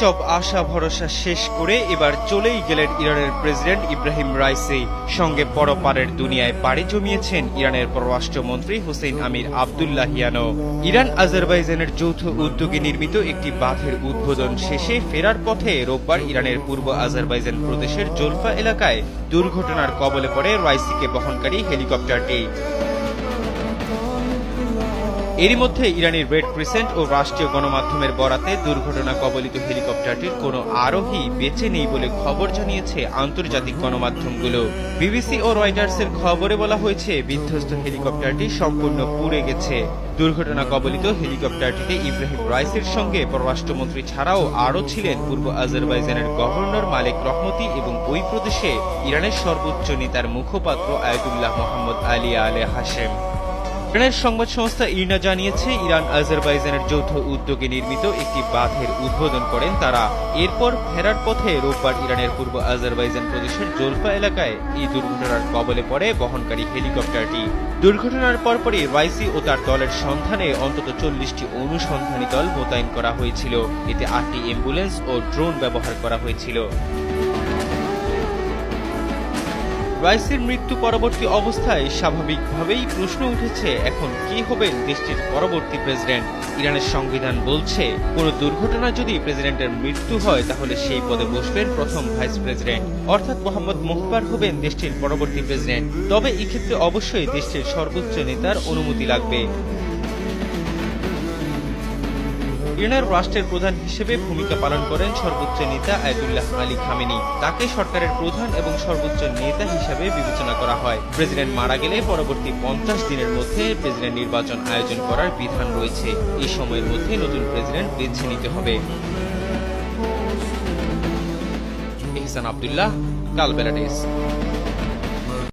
সব আশা ভরসা শেষ করে এবার চলেই গেলেন ইরানের প্রেসিডেন্ট ইব্রাহিম রাইসি। সঙ্গে পরপারের দুনিয়ায় পাড়ি জমিয়েছেন ইরানের পররাষ্ট্রমন্ত্রী হোসেন আমির আবদুল্লাহিয়ানো ইরান আজারবাইজানের যৌথ উদ্যোগে নির্মিত একটি বাঁধের উদ্বোধন শেষে ফেরার পথে রোববার ইরানের পূর্ব আজারবাইজান প্রদেশের জোলফা এলাকায় দুর্ঘটনার কবলে পড়ে রাইসিকে বহনকারী হেলিকপ্টারটি। এরই মধ্যে ইরানের রেড ক্রিসেন্ট ও রাষ্ট্রীয় গণমাধ্যমের বরাতে দুর্ঘটনা কবলিত হেলিকপ্টারটির কোনো আরোহী বেঁচে নেই বলে খবর জানিয়েছে আন্তর্জাতিক গণমাধ্যমগুলো। বিবিসি ও রয়টার্সের খবরে বলা হয়েছে, বিধ্বস্ত হেলিকপ্টারটি সম্পূর্ণ পুড়ে গেছে। দুর্ঘটনা কবলিত হেলিকপ্টারটিতে ইব্রাহিম রাইসের সঙ্গে পররাষ্ট্রমন্ত্রী ছাড়াও আরও ছিলেন পূর্ব আজারবাইজানের গভর্নর মালিক রহমতি এবং ওই প্রদেশে ইরানের সর্বোচ্চ নেতার মুখপাত্র আয়াতুল্লাহ মোহাম্মদ আলী আলে হাশেম। ইরানের সংবাদ সংস্থা ইরনা জানিয়েছে, ইরান, আজারবাইজানের যৌথ উদ্যোগে নির্মিত একটি বাঁধের উদ্বোধন করেন তারা। এরপর ফেরার পথে রোববার ইরানের পূর্ব আজারবাইজান প্রদেশের জোলফা এলাকায় এই দুর্ঘটনার কবলে পড়ে বহনকারী হেলিকপ্টারটি। দুর্ঘটনার পরপরই রাইসি ও তার দলের সন্ধানে অন্তত চল্লিশটি অনুসন্ধানী দল মোতায়েন করা হয়েছিল। এতে আটটি অ্যাম্বুলেন্স ও ড্রোন ব্যবহার করা হয়েছিল। রাইসের মৃত্যু পরবর্তী অবস্থায় স্বাভাবিকভাবেই প্রশ্ন উঠেছে, এখন কি হবেন দেশটির পরবর্তী প্রেসিডেন্ট? ইরানের সংবিধান বলছে, কোনো দুর্ঘটনা যদি প্রেসিডেন্টের মৃত্যু হয়, তাহলে সেই পদে বসবেন প্রথম ভাইস প্রেসিডেন্ট। অর্থাৎ মোহাম্মদ মোহবার হবেন দেশটির পরবর্তী প্রেসিডেন্ট। তবে এক্ষেত্রে অবশ্যই দেশটির সর্বোচ্চ নেতার অনুমতি লাগবে। ইরানের রাষ্ট্রের প্রধান হিসেবে ভূমিকা পালন করেন সর্বোচ্চ নেতা আয়াতুল্লাহ আলী খামেনি। তাকে সরকারের প্রধান এবং সর্বোচ্চ নেতা হিসেবে বিবেচনা করা হয়। প্রেসিডেন্ট মারা গেলে পরবর্তী পঞ্চাশ দিনের মধ্যে প্রেসিডেন্ট নির্বাচন আয়োজন করার বিধান রয়েছে। এই সময়ের মধ্যে নতুন প্রেসিডেন্ট বেছে নিতে হবে। ইহসান আবদুল্লাহ, কালবেলা ডেস্ক।